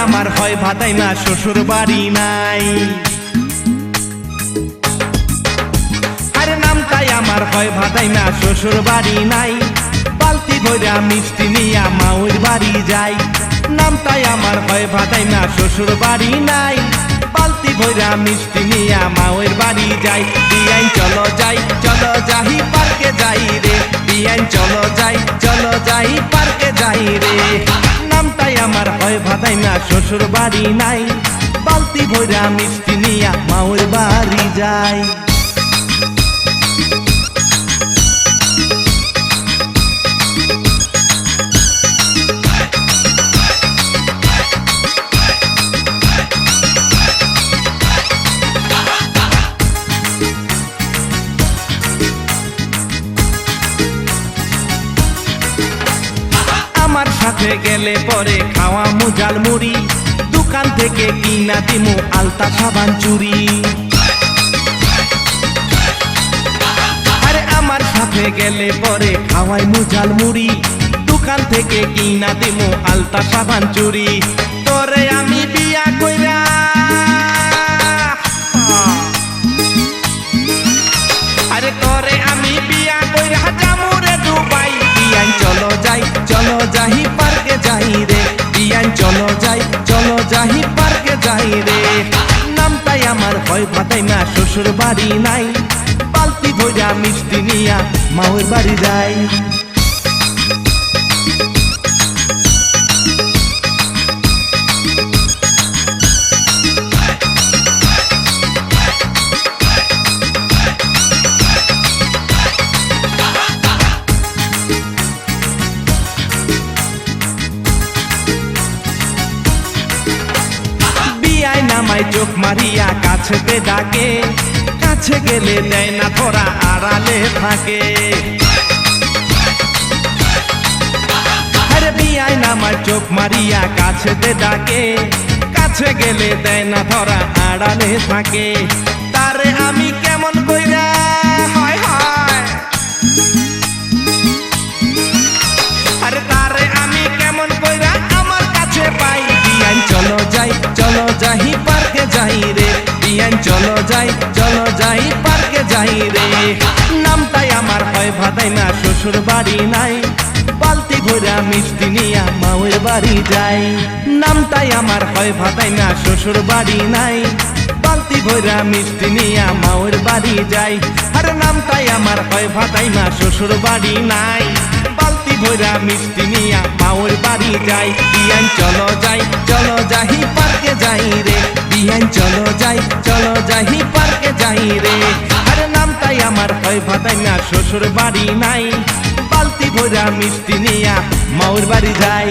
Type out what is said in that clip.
ভাতাই না শ্বশুর বাড়ি নাই। আরে নামটাই আমার হয় ভাতাই না শ্বশুর বাড়ি নাই। বালতি ভইরা মিষ্টি নিয়া মাউর বাড়ি যাই। নামটাই আমার হয় ভাতাই না শ্বশুর বাড়ি নাই। বালতি ভইরা মিষ্টি নিয়া মাউর বাড়ি যাই। বিয়াইন চলো যাই, চলো যাহি পার্কে যাই রে। বিয়াইন চলো যাই চলো যাই পার্কে যাই রে। হয় না শ্বশুর বাড়ি নাই। বালতি ভরা মিষ্টি নিয়া মাউর বাড়ি যাই সাথে গেলে পরে খাওয়া মুজাল মুড়ি। দোকান থেকে কিনা দিমু আলতা সাবান চুরি। আরে আমার সাথে গেলে পরে খাওয়াই মুজাল মুড়ি। দোকান থেকে কিনা দিমু আলতা সাবান চুরি। তোরে আমি বিয়া কইরা আমার হয় পাতাই না শ্বশুর বাড়ি নাই। পালতি ভইরা মিষ্টি নিয়া মাওয়ের বাড়ি যাই নামায় চোখ মারিয়া কাছেতে ডাকে। কাছে গেলে দেয় না, ধরা আড়ালে থাকে। বিয়ায় নামায় চোখ মারিয়া কাছেতে ডাকে। কাছে গেলে দেয় না, ধরা আড়ালে থাকে। তারে আমি যাই রে, বিয়ান চলো যাই চলো যাই, পার্কে যাই রে। নামটাই আমার হয় ভাতাই না, শ্বশুর বাড়ি নাই। বালতি ভরা মিষ্টি নিয়া মাওয়ের বাড়ি যাই। নামটাই আমার হয় ভাতাই না, শ্বশুর বাড়ি নাই। বালতি ভরা মিষ্টি নিয়া মাওয়ের বাড়ি যাই। আরে নামটাই আমার হয় ভাতাই না, শ্বশুর বাড়ি নাই। বালতি ভরা মিষ্টি নিয়া মাওর বাড়ি যাই। বিয়ান চলো যাই চলো যাই চলো যাই, চলো যাই, পার্কে যাই রে। আরে নামটাই আমার হয় ভাতাই না শ্বশুর বাড়ি নাই। বালতি ভরা মিষ্টি নিয়া মাওর বাড়ি যাই।